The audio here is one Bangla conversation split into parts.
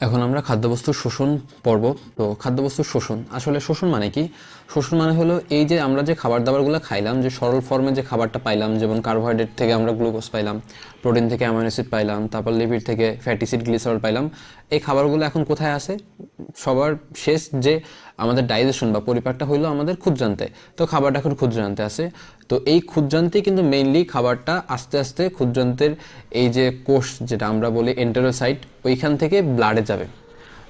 এখন আমরা খাদ্যবস্তু শোষণ পর্ব। তো খাদ্যবস্তু শোষণ, আসলে শোষণ মানে কি? শোষণ মানে হলো এই যে আমরা যে খাবার দাবারগুলো খাইলাম, যে সরল ফর্মে যে খাবারটা পাইলাম, যেমন কার্বোহাইড্রেট থেকে আমরা গ্লুকোজ পাইলাম প্রোটিন থেকে অ্যামাইনো অ্যাসিড পাইলাম, তারপর লিপিড থেকে ফ্যাটি অ্যাসিড গ্লিসারল পাইলাম। এই খাবারগুলো এখন কোথায় আছে? সবার শেষ যে আমাদের ডাইজেশন বা পরিপাকটা হইল আমাদের ক্ষুদ্রান্তে। তো খাবারটা এখন ক্ষুদ্রান্তে আছে। তো এই ক্ষুদ্রান্তেই কিন্তু মেইনলি খাবারটা আস্তে আস্তে ক্ষুদ্রান্তের এই যে কোষ, যেটা আমরা বলি এন্টারোসাইট ওইখান থেকে ব্লাডে যাবে।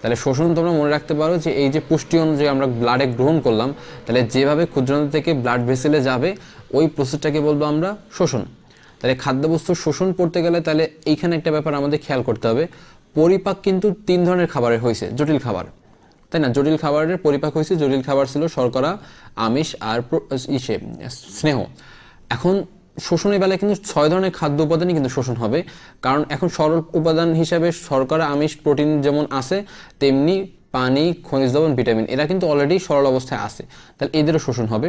তাহলে শোষণ তোমরা মনে রাখতে পারো যে এই যে পুষ্টি অনুযায়ী আমরা ব্লাডে গ্রহণ করলাম, তাহলে যেভাবে ক্ষুদ্রান্ত থেকে ব্লাড ভেসেলে যাবে, ওই প্রসেসটাকে বলব আমরা শোষণ। তাহলে খাদ্যবস্তু শোষণ করতে গেলে তাহলে এইখানে একটা ব্যাপার আমাদের খেয়াল করতে হবে। পরিপাক কিন্তু তিন ধরনের খাবারের হয়েছে, জটিল খাবার। তাই না? জটিল খাবারের পরিপাক হয়েছে, জটিল খাবার ছিল শর্করা, আমিষ আর ইসে স্নেহ। এখন শোষণের বেলায় কিন্তু ছয় ধরনের খাদ্য উপাদানই কিন্তু শোষণ হবে। কারণ এখন সরল উপাদান হিসাবে শর্করা, আমিষ, প্রোটিন যেমন আছে, তেমনি পানি, খনিজ লবণ, ভিটামিন, এরা কিন্তু অলরেডি সরল অবস্থায় আছে। তাহলে এদেরও শোষণ হবে।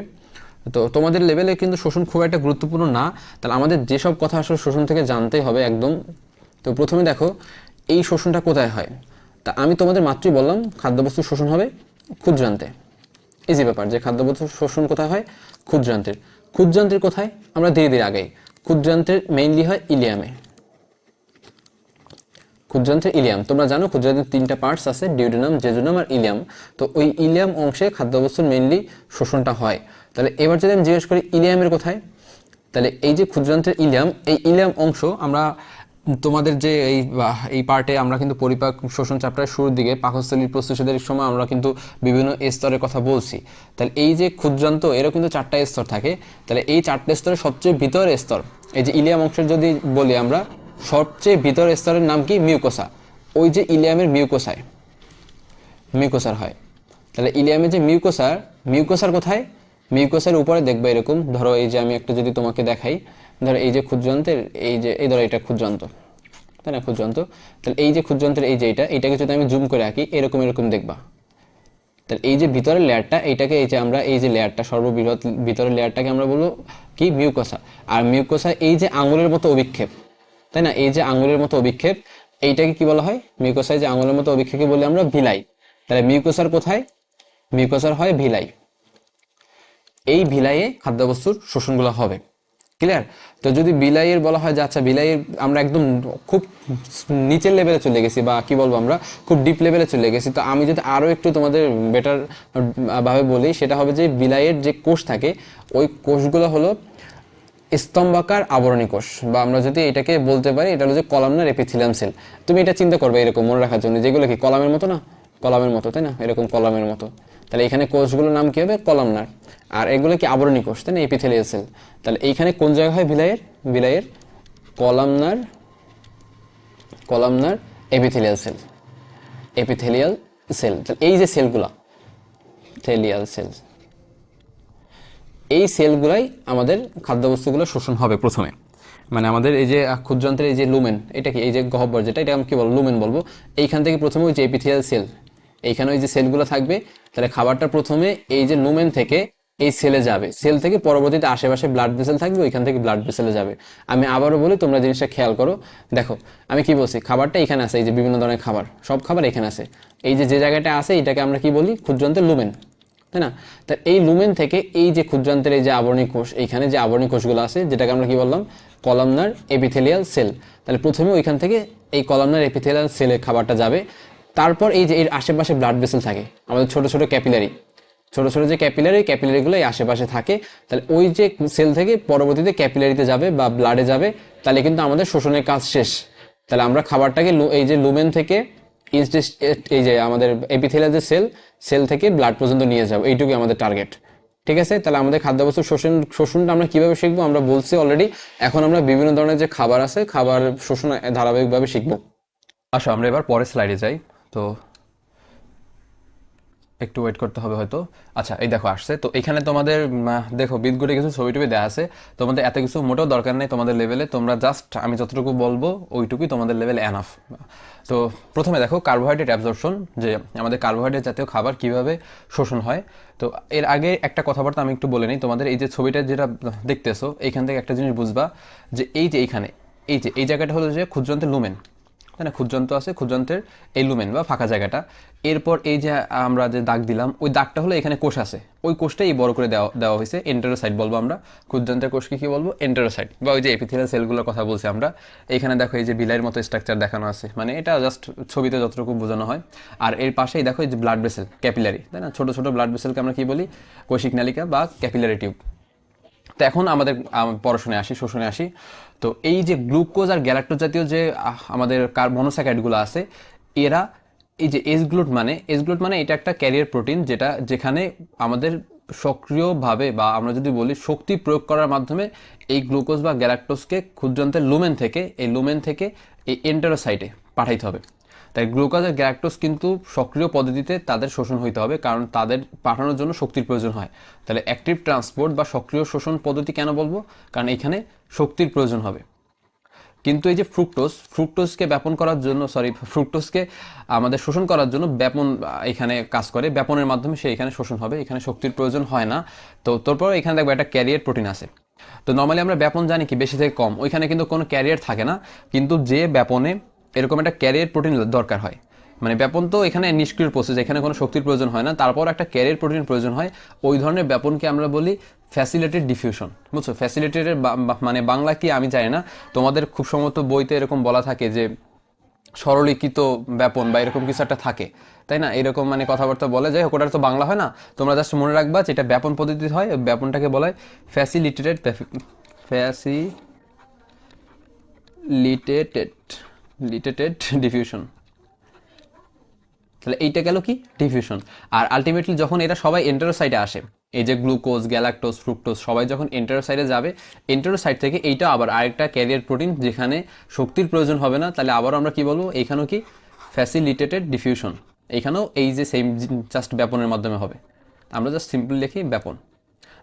তো তোমাদের লেভেলে কিন্তু শোষণ খুব একটা গুরুত্বপূর্ণ না। তাহলে আমাদের যেসব কথা আসলে শোষণ থেকে জানতেই হবে একদম। তো প্রথমে দেখো, এই শোষণটা কোথায় হয়? তা আমি তোমাদের মাত্রই বললাম, খাদ্যবস্তু শোষণ হবে ক্ষুদ্রান্তে। ইজি ব্যাপার, যে খাদ্যবস্তু শোষণ কোথায় হয়? ক্ষুদ্রান্তের ক্ষুদ্রান্তের কোথায়? আমরা ধীরে ধীরে আগেই। ক্ষুদ্রান্তের মেইনলি হয় ইলিয়ামে। ক্ষুদ্রান্তের ইলিয়াম। তোমরা জানো ক্ষুদ্রান্তের তিনটা পার্টস আছে ডিউডিনাম জেজুনাম আর ইলিয়াম। তো ওই ইলিয়াম অংশে খাদ্যবস্তুর মেইনলি শোষণটা হয়। তাহলে এবার যদি আমি জিজ্ঞেস করি ইলিয়ামের কোথায়, তাহলে এই যে ক্ষুদ্রান্তের ইলিয়াম, এই ইলিয়াম অংশ আমরা তোমাদের যে এই এই পার্টে আমরা কিন্তু পরিপাক শোষণ চ্যাপ্টারের শুরুর দিকে পাকস্থলীর প্রস্তুতিদের সময় আমরা কিন্তু বিভিন্ন স্তরের কথা বলছি। তাহলে এই যে ক্ষুদ্রান্ত এরও কিন্তু চারটা স্তর থাকে। তাহলে এই চারটে স্তরের সবচেয়ে ভিতরের স্তর, এই যে ইলিয়াম অংশের যদি বলি আমরা, সবচেয়ে ভিতরের স্তরের নাম কি? মিউকোসা। ওই যে ইলিয়ামের মিউকোসায়, মিউকোসার হয়। তাহলে ইলিয়ামের যে মিউকোসার মিউকোসার কোথায়? মিউকোসার উপরে দেখবে এরকম। ধরো এই যে আমি একটা যদি তোমাকে দেখাই, ধরো এই যে ক্ষুদ্রান্তের এই যে, এই ধরো এটা ক্ষুদ্রান্ত তাই না ক্ষুদ্রান্ত তাহলে এই যে ক্ষুদ্রান্তের এই যে এটা, এটাকে যদি আমি জুম করে আঁকি, এরকম এরকম দেখবা। তাহলে এই যে ভিতরের লেয়ারটা এইটাকে এই যে আমরা, এই যে লেয়ারটা, সর্ববৃহৎ ভিতরের লেয়ারটাকে আমরা বলব কি? মিউকোসা। আর মিউকোসা এই যে আঙুলের মতো অভিক্ষেপ। তাই না, এই যে আঙুলের মতো অভিক্ষেপ, এইটাকে কি বলা হয়? মিউকোসায় যে আঙুলের মতো অভিক্ষেপকে বলি আমরা ভিলাই। তাহলে মিউকোসার কোথায়? মিউকোসার হয় ভিলাই। এই ভিলাইয়ে খাদ্যবস্তুর শোষণগুলো হবে। ক্লিয়ার তো যদি বিলাইয়ের বলা হয় যে আচ্ছা বিলাইয়ের আমরা একদম খুব নিচের লেভেলে চলে গেছি বা কি বলব আমরা, খুব ডিপ লেভেলে চলে গেছি, তো আমি যদি আরও একটু তোমাদের বেটার ভাবে বলি, সেটা হবে যে বিলাইয়ের যে কোষ থাকে, ওই কোষগুলো হলো স্তম্ভাকার আবরণী কোষ, বা আমরা যদি এটাকে বলতে পারি, এটা হলো যে কলামনার এপিথিলিয়াম সেল। তুমি এটা চিন্তা করবে এরকম মনে রাখার জন্য, যেগুলো কি কলামের মতো না? কলামের মতো, তাই না? এরকম কলামের মতো। তাহলে এখানে কোষগুলোর নাম কি হবে? কলামনার আর এগুলো কি আবরণী কোষ, তাই না? এপিথেলিয়াল সেল তাহলে এইখানে কোন জায়গা হয় বিলাইয়ের? বিলাইয়ের columnar columnar epithelial cell epithelial cell তাহলে এই যে সেলগুলা থেলিয়াল সেল এই সেলগুলাই আমাদের খাদ্যবস্তুগুলো শোষণ হবে প্রথমে। মানে আমাদের এই যে ক্ষুদ্রান্তের এই যে লুমেন এটা কি? এই যে গহ্বর যেটা এটা আমি কি বলব? লুমেন বলব। এইখান থেকে প্রথমে ওই যে এপিথিয়াল সেল এইখানে ওই যে সেলগুলো থাকবে, তাহলে খাবারটা প্রথমে এই যে লুমেন থেকে এই সেলে যাবে। সেল থেকে পরবর্তীতে আশেপাশে ব্লাড ভেসেল থাকবে, ওইখান থেকে ব্লাড ভেসেলে যাবে। আমি আবারও বলি, তোমরা জিনিসটা খেয়াল করো। দেখো, আমি কি বলছি? খাবারটা এখানে আছে, এই যে বিভিন্ন ধরনের খাবার, সব খাবার এখানে আছে। এই যে যে জায়গাটা আছে, এটাকে আমরা কি বলি? ক্ষুদ্রান্তের লুমেন, তাই না? তা এই লুমেন থেকে এই যে ক্ষুদ্রান্তের এই যে আবরণী কোষ এইখানে যে আবরণী কোষগুলো আছে, যেটাকে আমরা কি বললাম? Columnar epithelial cell. তাহলে প্রথমে ওইখান থেকে এই কলামনার এপিথেলিয়াল সেলে খাবারটা যাবে। তারপর এই যে এর আশেপাশে ব্লাড ভেসেল থাকে, আমাদের ছোট ছোট ক্যাপিলারি ছোট ছোট যে ক্যাপিলারি ক্যাপিলারিগুলো এই আশেপাশে থাকে। তাহলে ওই যে সেল থেকে পরবর্তীতে ক্যাপিলারিতে যাবে বা ব্লাডে যাবে, তাহলে কিন্তু আমাদের শোষণের কাজ শেষ। তাহলে আমরা খাবারটাকে এই যে লুমেন থেকে এই যে আমাদের এপিথেলিয়াল যে সেল সেল থেকে ব্লাড পর্যন্ত নিয়ে যাব। এইটুকুই আমাদের টার্গেট ঠিক আছে? তাহলে আমাদের খাদ্যবস্তুর শোষণ শোষণটা আমরা কীভাবে শিখব? আমরা বলছি অলরেডি এখন আমরা বিভিন্ন ধরনের যে খাবার আছে, খাবার শোষণ ধারাবাহিকভাবে শিখব। আসো, আমরা এবার পরের স্লাইডে যাই। তো একটু ওয়েট করতে হবে হয়তো। আচ্ছা এই দেখো আসছে। তো এখানে তোমাদের দেখো, বিদগুড়ে কিছু ছবি টবি দেওয়া আছে। তোমাদের এত কিছু মোটেও দরকার নেই তোমাদের লেভেলে তোমরা জাস্ট আমি যতটুকু বলব, ওইটুকুই তোমাদের লেভেল এনাফ তো প্রথমে দেখো কার্বোহাইড্রেট অ্যাবজর্পশন যে আমাদের কার্বোহাইড্রেট জাতীয় খাবার কীভাবে শোষণ হয়। তো এর আগে একটা কথাবার্তা আমি একটু বলে নিই। তোমাদের এই যে ছবিটা যেটা দেখতেছো এইখান থেকে একটা জিনিস বুঝবা যে এই যে এইখানে এই যে, এই জায়গাটা হলো যে ক্ষুদ্রান্তের লুমেন তাই না? ক্ষুদ্রান্ত আছে ক্ষুদ্রান্তের এই লুমেন বা ফাঁকা জায়গাটা। এরপর এই যে আমরা যে দাগ দিলাম ওই দাগটা হলো এখানে কোষ আছে। ওই কোষটাই বড় করে দেওয়া দেওয়া হয়েছে। এন্টারোসাইট বলব আমরা। ক্ষুদ্রান্তের কোষকে কি বলব? এন্টারোসাইট বা ওই যে এপিথেলিয়াল সেলগুলোর কথা বলছি আমরা। এখানে দেখো এই যে বিলাইয়ের মতো স্ট্রাকচার দেখানো আছে। মানে এটা জাস্ট ছবিতে যতটুকু বোঝানো হয়। আর এর পাশেই দেখো এই যে ব্লাড ভেসেল ক্যাপিলারি তাই না? ছোট ছোট ব্লাড ভেসেলকে আমরা কি বলি? কৈশিক নালিকা বা ক্যাপিলারি টিউব তো এখন আমাদের আম, পড়াশোনায় আসি শোষণে আসি। তো এই যে গ্লুকোজ আর গ্যালাক্টোজ জাতীয় যে আমাদের মনোস্যাকাইডগুলো আছে, এরা এই যে এসগ্লুট মানে এসগ্লুট মানে এটা একটা ক্যারিয়ার প্রোটিন যেটা যেখানে আমাদের সক্রিয়ভাবে বা আমরা যদি বলি শক্তি প্রয়োগ করার মাধ্যমে এই গ্লুকোজ বা গ্যালাক্টোজকে ক্ষুদ্রান্তের লুমেন থেকে, এই লুমেন থেকে এই এন্টারোসাইটে পাঠাইতে হবে। তাই গ্লুকোজ আর গ্যালাক্টোজ কিন্তু সক্রিয় পদ্ধতিতে তাদের শোষণ হইতে হবে, কারণ তাদের পাঠানোর জন্য শক্তির প্রয়োজন হয়। তাহলে অ্যাক্টিভ ট্রান্সপোর্ট বা সক্রিয় শোষণ পদ্ধতি কেন বলব? কারণ এখানে শক্তির প্রয়োজন হবে। কিন্তু এই যে ফ্রুক্টোজ, ফ্রুক্টোজকে ব্যাপন করার জন্য সরি ফ্রুক্টোজকে আমাদের শোষণ করার জন্য ব্যাপন এখানে কাজ করে। ব্যাপনের মাধ্যমে সে এখানে শোষণ হবে, এখানে শক্তির প্রয়োজন হয় না। তো তারপর এখানে দেখব একটা ক্যারিয়ার প্রোটিন আছে। তো নর্মালি আমরা ব্যাপন জানি কি, বেশি থেকে কম। ওইখানে কিন্তু কোনো ক্যারিয়ার থাকে না। কিন্তু যে ব্যাপনে এরকম একটা ক্যারিয়ার প্রোটিন দরকার হয়। মানে ব্যাপন তো এখানে নিষ্ক্রিয় প্রসেস এখানে কোনো শক্তির প্রয়োজন হয় না। তারপর একটা ক্যারিয়ার প্রোটিন প্রয়োজন হয়। ওই ধরনের ব্যাপনকে আমরা বলি ফ্যাসিলিটেড ডিফিউশন বুঝছ? ফ্যাসিলিটেটের মানে বাংলা কি আমি জানি না। তোমাদের খুব সম্ভবত বইতে এরকম বলা থাকে যে সরলীকৃত ব্যাপন বা এরকম কিছু একটা থাকে। তাই না? এরকম মানে কথাবার্তা বলে। যাই হোক, ওটার তো বাংলা হয় না। তোমরা জাস্ট মনে রাখবা যে এটা ব্যাপন পদ্ধতি হয়। ব্যাপনটাকে বলা হয় ফ্যাসিলিটেটেড ফ্যাসিলিটেটেড লিটেটেড ডিফিউশন তাহলে এইটা গেল কি? ডিফিউশন আর আলটিমেটলি যখন এটা সবাই এন্টারোসাইটে আসে, এই যে গ্লুকোজ গ্যালাক্টোজ ফ্রুক্টোজ সবাই যখন এন্টারোসাইটে যাবে এন্টারোসাইট থেকে এইটা আবার আরেকটা ক্যারিয়ার প্রোটিন যেখানে শক্তির প্রয়োজন হবে না, তাহলে আবার আমরা কি বলব? এইখানেও কি? ফ্যাসিলিটেটেড ডিফিউশন এইখানেও এই যে সেম জাস্ট ব্যাপনের মাধ্যমে হবে। আমরা জাস্ট সিম্পলি লিখি ব্যাপন।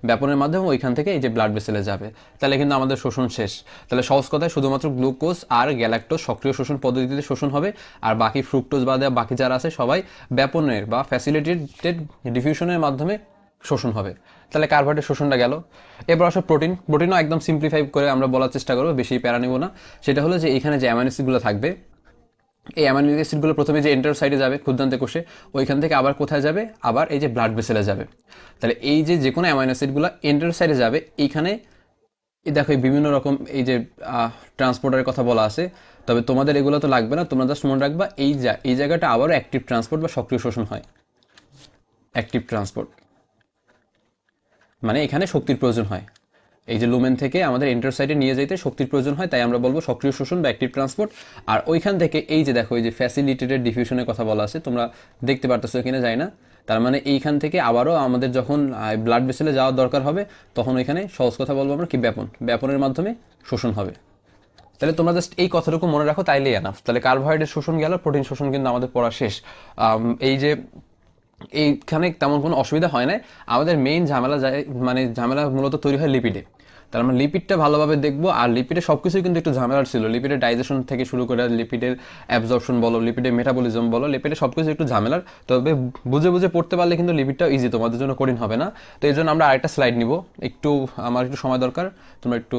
ব্যাপনের মাধ্যমে ওইখান থেকে এই যে ব্লাড ভেসেলে যাবে। তাহলে কিন্তু আমাদের শোষণ শেষ। তাহলে সহজ কথায় শুধুমাত্র গ্লুকোজ আর গ্যালাক্টোজ সক্রিয় শোষণ পদ্ধতিতে শোষণ হবে। আর বাকি ফ্রুক্টোজ বাদে বাকি যারা আছে সবাই ব্যাপনের বা ফ্যাসিলিটেটেড ডিফিউশনের মাধ্যমে শোষণ হবে। তাহলে কার্বোহাইড্রেট শোষণটা গেল? এবার আসলে প্রোটিন প্রোটিনও একদম সিম্পলিফাই করে আমরা বলার চেষ্টা করব, বেশি প্যারা নেব না। সেটা হলো যে এখানে যে অ্যামাইনোসিডগুলো থাকবে এই অ্যামাইনো অ্যাসিডগুলো প্রথমে যে এন্টার সাইডে যাবে, ক্ষুদ্রান্তে কোষে, ওইখান থেকে আবার কোথায় যাবে? আবার এই যে ব্লাড ভেসেলে যাবে। তাহলে এই যে যে কোনো অ্যামাইনো অ্যাসিডগুলো এন্টার সাইডে যাবে, এইখানে দেখো বিভিন্ন রকম এই যে ট্রান্সপোর্টারের কথা বলা আছে। তবে তোমাদের এগুলো তো লাগবে না, তোমরা জাস্ট মনে রাখবা এই যা এই জায়গাটা আবারও অ্যাক্টিভ ট্রান্সপোর্ট বা সক্রিয় শোষণ হয়। অ্যাক্টিভ ট্রান্সপোর্ট মানে এখানে শক্তির প্রয়োজন হয়। এই যে লুমেন থেকে আমাদের এন্টারসাইডে নিয়ে যেতে শক্তির প্রয়োজন হয়, তাই আমরা বলব সক্রিয় শোষণ বা অ্যাক্টিভ ট্রান্সপোর্ট আর ওইখান থেকে এই যে দেখো, এই যে ফ্যাসিলিটেটেড ডিফিউশনের কথা বলা আছে, তোমরা দেখতে পারতেছো কিনা যায় না। তার মানে এইখান থেকে আবারও আমাদের যখন ব্লাড ভেসেলে যাওয়ার দরকার হবে, তখন ওইখানে সহজ কথা বলব আমরা কি ব্যাপন, ব্যাপনের মাধ্যমে শোষণ হবে। তাহলে তোমরা জাস্ট এই কথাটুকু মনে রাখো, তাইলেই এনাফ তাহলে কার্বোহাইড্রেট শোষণ গেল প্রোটিন শোষণ কিন্তু আমাদের পড়া শেষ। এই যে এইখানে তেমন কোনো অসুবিধা হয় না আমাদের মেইন ঝামেলা যায় মানে ঝামেলা মূলত তৈরি হয় লিপিডে তাহলে আমরা লিপিডটা ভালোভাবে দেখব, আর লিপিডে সব কিছুই কিন্তু একটু ঝামেলার ছিল। লিপিডের ডাইজেশন থেকে শুরু করে লিপিডের অ্যাবজর্পশন বলো লিপিডের মেটাবলিজম বলো লিপিডে সব কিছু একটু ঝামেলার। তবে বুঝে বুঝে পড়তে পারলে কিন্তু লিপিডটাও ইজি তোমাদের জন্য কঠিন হবে না। তো এই জন্য আমরা আরেকটা স্লাইড নিব। একটু, আমার একটু সময় দরকার। তোমরা একটু,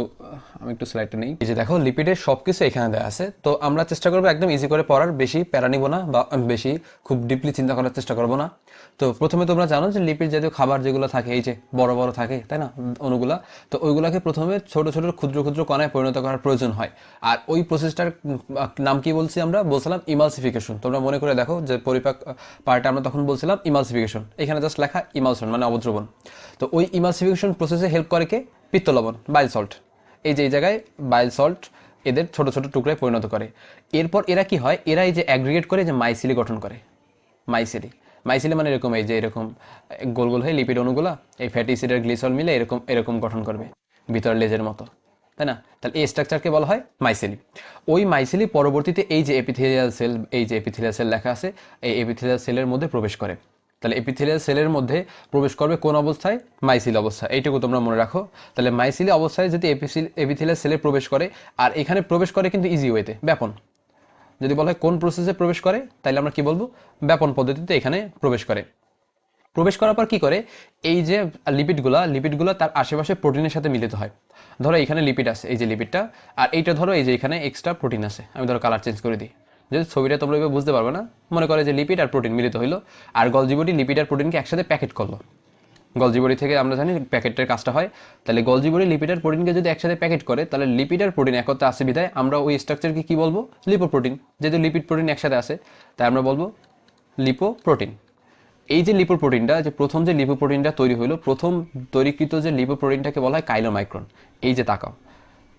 আমি একটু স্লাইডটা নেই। এই যে দেখো লিপিডের সব কিছু এখানে দেওয়া আছে। তো আমরা চেষ্টা করব একদম ইজি করে পড়ার। বেশি প্যারা নিব না বা, বেশি খুব ডিপলি চিন্তা করার চেষ্টা করব না। তো প্রথমে তোমরা জানো যে লিপিড জাতীয় খাবার যেগুলো থাকে, এই যে বড় বড় থাকে, তাই না, অণুগুলা, তো ওইগুলাকে প্রথমে ছোট ছোট ক্ষুদ্র ক্ষুদ্র কণায় পরিণত করার প্রয়োজন হয়। আর ওই প্রসেসটার নাম কি বলছি আমরা? বলছিলাম ইমালসিফিকেশন তোমরা মনে করে দেখো যে পরিপাক পার্টে আমরা তখন বলছিলাম ইমালসিফিকেশন এখানে জাস্ট লেখা ইমালশন মানে অবদ্রবণ তো ওই ইমালসিফিকেশন প্রসেসে হেল্প করে কে? পিত্ত লবণ বাইল সল্ট এই যে এই জায়গায় বাইল সল্ট এদের ছোট ছোট টুকরায় পরিণত করে। এরপর এরা কি হয়? এরা এই যে অ্যাগ্রিগেট করে যে মাইসিলি গঠন করে। মাইসিলি মাইসিলি মানে এরকম এই যে এরকম গোল গোল হয়ে লিপিড অণুগুলা এই ফ্যাটি অ্যাসিডের গ্লিসল মিলে এরকম এরকম গঠন করবে ভিতর লেজের মতো, তাই না? তাহলে এই স্ট্রাকচারকে বলা হয় মাইসিলি ওই মাইসিলি পরবর্তীতে এই যে এপিথেলিয়াল সেল এই যে এপিথেলিয়াল সেল লেখা আছে, এই এপিথেলিয়াল সেলের মধ্যে প্রবেশ করে। তাহলে এপিথেলিয়াল সেলের মধ্যে প্রবেশ করবে কোন অবস্থায়? মাইসিল অবস্থা এইটুকু তোমরা মনে রাখো। তাহলে মাইসিলি অবস্থায় যদি এপিথেলিয়াল সেলে প্রবেশ করে, আর এখানে প্রবেশ করে কিন্তু ইজি ওয়েতে ব্যাপন। যদি বলা হয় কোন প্রসেসে প্রবেশ করে তাহলে আমরা কি বলব? ব্যাপন পদ্ধতিতে এখানে প্রবেশ করে। প্রবেশ করার পর কি করে? এই যে লিপিডগুলা লিপিডগুলো তার আশেপাশে প্রোটিনের সাথে মিলিত হয়। ধরো এখানে লিপিড আছে, এই যে লিপিডটা আর এইটা ধরো এই যে এখানে এক্সট্রা প্রোটিন আছে। আমি ধরো কালার চেঞ্জ করে দিই। যদি ছবিটা তোমরা বুঝতে পারবে না, মনে করে যে লিপিড আর প্রোটিন মিলিত হইল। আর গলজি বডি লিপিড আর প্রোটিনকে একসাথে প্যাকেট করল। গলজি বডি থেকে আমরা জানি প্যাকেটের কাজটা হয়। তাহলে গলজি বডি লিপিড আর প্রোটিনকে যদি একসাথে প্যাকেট করে, তাহলে লিপিড আর প্রোটিন একত্রে আসে বিধায় আমরা ওই স্ট্রাকচারকে কী বলব? লিপোপ্রোটিন যেহেতু লিপিড প্রোটিন একসাথে আছে তাই আমরা বলব লিপোপ্রোটিন এই যে লিপোপ্রোটিনটা যে প্রথম যে লিপোপ্রোটিনটা তৈরি হলো প্রথম তৈরিকৃত যে লিপোপ্রোটিনটাকে বলা হয় কাইলোমাইক্রন এই যে তাকাও,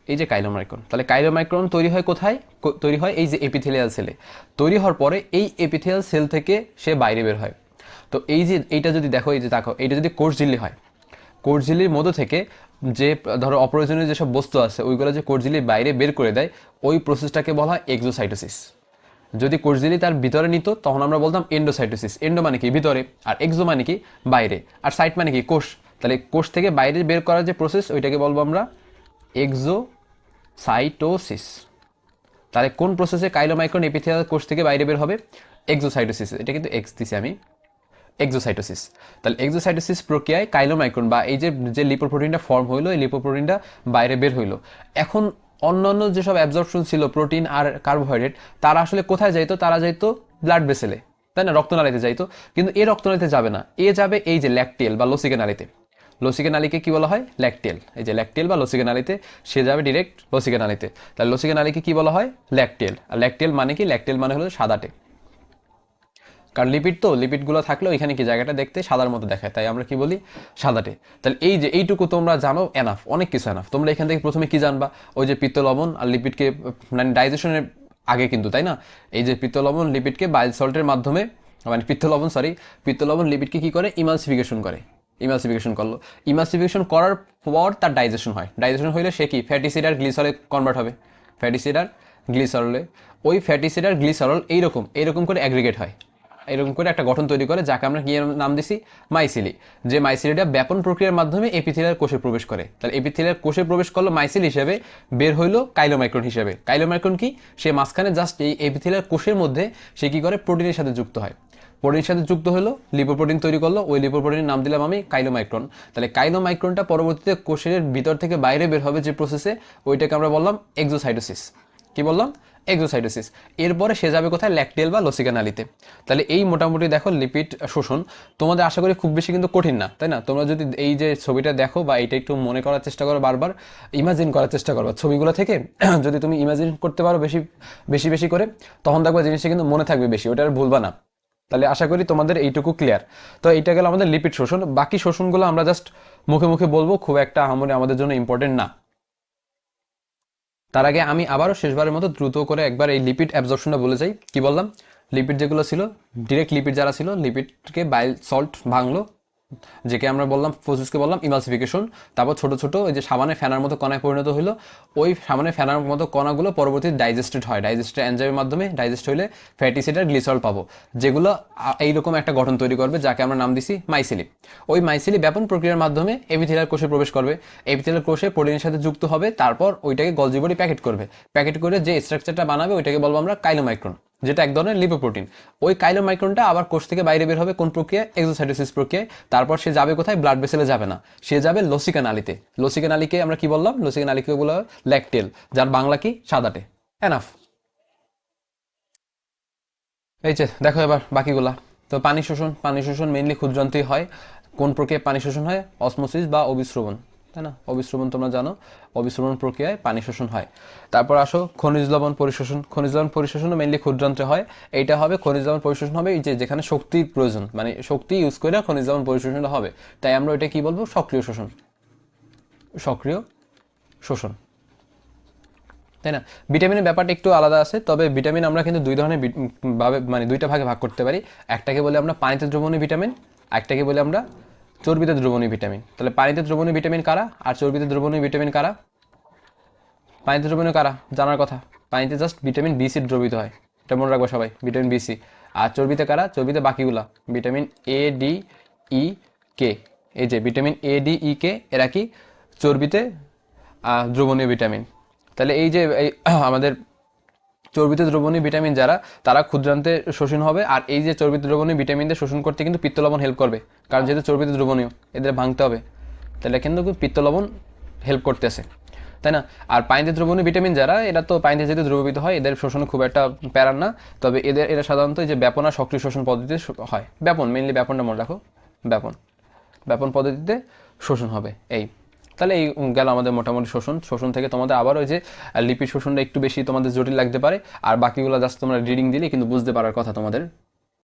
এই যে কাইলোমাইক্রন তাহলে কাইলোমাইক্রন তৈরি হয় কোথায়? তৈরি হয় এই যে এপিথেলিয়াল সেলে তৈরি হওয়ার পরে এই এপিথেলিয়াল সেল থেকে সে বাইরে বের হয়। তো এই যে এইটা যদি দেখো, এই যে দেখো, এইটা যদি কোষ ঝিল্লি হয় কোষ ঝিল্লির মধ্য থেকে যে, ধরো, অপ্রয়োজনীয় যেসব বস্তু আছে, ওইগুলো যে কোষ ঝিল্লির বাইরে বের করে দেয়, ওই প্রসেসটাকে বলা হয় এক্সোসাইটোসিস যদি কোষঝিলি তার ভিতরে নিত, তখন আমরা বলতাম এন্ডোসাইটোসিস এন্ডো মানে কি? ভিতরে। আর এক্সো মানে কি? বাইরে। আর সাইট মানে কি? কোষ। তাহলে কোষ থেকে বাইরে বের করার যে প্রসেস ওইটাকে বলব আমরা এক্সোসাইটোসিস তাহলে কোন প্রসেসে কাইলোমাইক্রন এপিথেলিয়াল কোষ থেকে বাইরে বের হবে? এক্সোসাইটোসিস এটা কিন্তু এক্স দিছি আমি। এক্সোসাইটোসিস তাহলে এক্সোসাইটোসিস প্রক্রিয়ায় কাইলোমাইক্রন বা এই যে যে লিপোপ্রোটিনটা ফর্ম হইল, এই লিপোপ্রোটিনটা বাইরে বের হইল। এখন অন্যান্য যেসব অ্যাবজর্পশন ছিল প্রোটিন আর কার্বোহাইড্রেট তারা আসলে কোথায় যাইতো? তারা যাইতো ব্লাড ভেসেলে তাই না? রক্তনালীতে যাইতো। কিন্তু এ রক্তনালীতে যাবে না। এ যাবে এই যে ল্যাকটিয়েল বা লসিকা নালীতে লসিকা নালীকে কি বলা হয়? ল্যাকটিয়েল এই যে ল্যাকটিয়েল বা লসিকা নালীতে সে যাবে ডিরেক্ট লসিকা নালীতে তাহলে লসিকা নালীকে কি বলা হয়? ল্যাকটিয়েল আর ল্যাকটিয়েল মানে কি? ল্যাকটিয়েল মানে হলো সাদাটে কারণ লিপিড তো, লিপিডগুলো থাকলেও এখানে কি জায়গাটা দেখতে সাদার মতো দেখায়, তাই আমরা কি বলি সাদাটে। তাহলে এই যে এইটুকু তোমরা জানো এনাফ অনেক কিছু এনাফ তোমরা এখান থেকে প্রথমে কি জানবা? ওই যে পিত্ত লবণ আর লিপিডকে মানে ডাইজেশনের আগে কিন্তু, তাই না? এই যে পিত্ত লবণ, লিপিডকে বাইল সল্টের মাধ্যমে মানে পিত্ত লবণ সরি পিত্ত লবণ লিপিডকে কি করে? ইমালসিফিকেশন করে। ইমালসিফিকেশন করল। ইমালসিফিকেশন করার পর তার ডাইজেশন হয়। ডাইজেশন হইলে সে কি? ফ্যাটি সিড আর গ্লিসলে কনভার্ট হবে। ফ্যাটি সিড আর গ্লিসারলে ওই ফ্যাটি সিড আর গ্লিসারল এইরকম এইরকম করে অ্যাগ্রিগেট হয়। এরকম করে একটা গঠন তৈরি করে, যাকে আমরা কি নাম দিছি? মাইসিলি যে মাইসিলিটা ব্যাপন প্রক্রিয়ার মাধ্যমে এপিথেলিয়ার কোষে প্রবেশ করে। তাহলে এপিথেলিয়ার কোষে প্রবেশ করল মাইসিল হিসেবে, বের হইল কাইলোমাইক্রন হিসেবে। কাইলোমাইক্রন কি? সে মাঝখানে জাস্ট এই এপিথেলিয়ার কোষের মধ্যে সে কি করে? প্রোটিনের সাথে যুক্ত হয়। প্রোটিনের সাথে যুক্ত হলো লিপোপ্রোটিন তৈরি করল, ওই লিপোপ্রোটিনের নাম দিলাম আমি কাইলোমাইক্রন তাহলে কাইলোমাইক্রনটা পরবর্তীতে কোষের ভিতর থেকে বাইরে বের হবে যে প্রসেসে ওইটাকে আমরা বললাম এক্সোসাইটোসিস কি বললাম? এক্সোসাইটোসিস এরপরে সে যাবে কোথায়? ল্যাকটেল বা লসিকা নালীতে তাহলে এই মোটামুটি দেখো লিপিড শোষণ তোমাদের আশা করি খুব বেশি কিন্তু কঠিন না, তাই না? তোমরা যদি এই যে ছবিটা দেখো বা এইটা একটু মনে করার চেষ্টা করো বারবার ইমাজিন করার চেষ্টা করো। ছবিগুলো থেকে যদি তুমি ইমাজিন করতে পারো বেশি বেশি বেশি করে, তখন দেখবে জিনিসটা কিন্তু মনে থাকবে বেশি, ওটা আর ভুলবা না। তাহলে আশা করি তোমাদের এইটুকু ক্লিয়ার তো এইটা গেল আমাদের লিপিড শোষণ। বাকি শোষণগুলো আমরা জাস্ট মুখে মুখে বলব, খুব একটা আমাদের আমাদের জন্য ইম্পর্টেন্ট না। তার আগে আমি আবারও শেষবারের মতো দ্রুত করে একবার এই লিপিড অ্যাবজর্পশনটা বলে যাই। কি বললাম? লিপিড যেগুলো ছিল ডিরেক্ট লিপিড যারা ছিল লিপিডকে বাইল সল্ট ভাঙলো। যেকে আমরা বললাম প্রসেসকে বললাম ইমালসিফিকেশন তারপর ছোট ছোট ওই যে সাবানে ফেনার মতো কণায় পরিণত হলো ওই সাবানে ফেনার মতো কণাগুলো পরবর্তীতে ডাইজেস্টেড হয় ডাইজেস্টেড এনজাইমের মাধ্যমে ডাইজেস্ট হলে ফ্যাটি সিড আর গ্লিসল পাবো। যেগুলো এইরকম একটা গঠন তৈরি করবে, যাকে আমরা নাম দিছি মাইসিলি ওই মাইসিলি ব্যাপন প্রক্রিয়ার মাধ্যমে এপিথেলিয়াল কোষে প্রবেশ করবে। এপিথেলিয়াল কোষে প্রোটিনের সাথে যুক্ত হবে, তারপর ওইটাকে গলজিবডি প্যাকেট করবে। প্যাকেট করে যে স্ট্রাকচারটা বানাবে, ওইটাকে বলব আমরা কাইলোমাইক্রন যেটা এক ধরনের লিপোপ্রোটিন ওই কাইলোমাইক্রনটা আবার কোষ থেকে বাইরে বের হবে কোন প্রক্রিয়া এক্সোসাইটোসিস প্রক্রিয়ায়। তারপর সে যাবে কোথায়? ব্লাড ভেসেলে যাবে না। সে যাবে লসিকা নালীতে। লসিকা নালীকে আমরা কি বললাম? লসিকা নালীকে বলা ল্যাকটেল যার বাংলা কি? সাদাটে। এনাফ এই যে, দেখো এবার বাকিগুলা। তো পানি শোষণ পানি শোষণ মেইনলি ক্ষুদ্রান্তেই হয়। কোন প্রক্রিয়ায় পানি শোষণ হয়? অসমোসিস বা অবিশ্রবণ তাই না? অবিশ্রবণ তোমরা জানো, অবিশ্রবণ প্রক্রিয়ায় পানি শোষণ হয়। তারপর আসো খনিজ লবণ পরিশোষণ। খনিজ লবণ পরিশোষণ মেইনলি ক্ষুদ্রান্তে হয়। এইটা হবে খনিজ লবণ পরিশোষণ হবে যে যেখানে শক্তির প্রয়োজন মানে শক্তি ইউজ করে খনিজ লবণ পরিশোষণটা হবে। তাই আমরা এটা কি বলব? সক্রিয় শোষণ। সক্রিয় শোষণ। তাই না? ভিটামিনের ব্যাপারটা একটু আলাদা আছে, তবে ভিটামিন আমরা কিন্তু দুই ধরনের ভাবে মানে দুইটা ভাগে ভাগ করতে পারি। একটাকে বলে আমরা পানিতে দ্রবণীয় ভিটামিন, একটাকে বলে আমরা চর্বিতে দ্রবণীয় ভিটামিন। তাহলে পানিতে দ্রবণীয় ভিটামিন কারা? আর চর্বিতে দ্রবণীয় ভিটামিন কারা? পানিতে দ্রবণীয় কারা? জানার কথা। পানিতে জাস্ট ভিটামিন বি সি দ্রবিত হয়। এটা মনে রাখব সবাই ভিটামিন বি সি আর চর্বিতে কারা? চর্বিতে বাকিগুলা। ভিটামিন এ ডি ই কে এই যে ভিটামিন এ ডি ই কে এরা কি? চর্বিতে দ্রবণীয় ভিটামিন তাহলে এই যে আমাদের চর্বিত দ্রবণীয় ভিটামিন যারা, তারা ক্ষুদ্রান্তে শোষণ হবে। আর এই যে চর্বিত দ্রবণীয় দিয়ে শোষণ করতে কিন্তু পিত্ত লবণ হেল্প করবে। কারণ যেহেতু চর্বিত দ্রবণীয়, এদের ভাঙতে হবে। তাহলে কিন্তু পিত্ত লবণ হেল্প করতেছে। তাই না? আর পানিতে দ্রবণীয় ভিটামিন যারা, এরা তো পানিতে যেহেতু দ্রবীভূত হয়, এদের শোষণ খুব একটা প্যারার না। তবে এদের, এরা সাধারণত যে ব্যাপন সক্রিয় শোষণ পদ্ধতিতে হয়। ব্যাপন মেইনলি ব্যাপনটা মনে রাখো। ব্যাপন। ব্যাপন পদ্ধতিতে শোষণ হবে, এই। তাহলে এই গেল আমাদের মোটামুটি শোষণ। শোষণ থেকে তোমাদের আবার ওই যে লিপিড শোষণটা একটু বেশি তোমাদের জটিল লাগতে পারে। আর বাকিগুলো জাস্ট তোমরা রিডিং দিলে কিন্তু বুঝতে পারার কথা তোমাদের।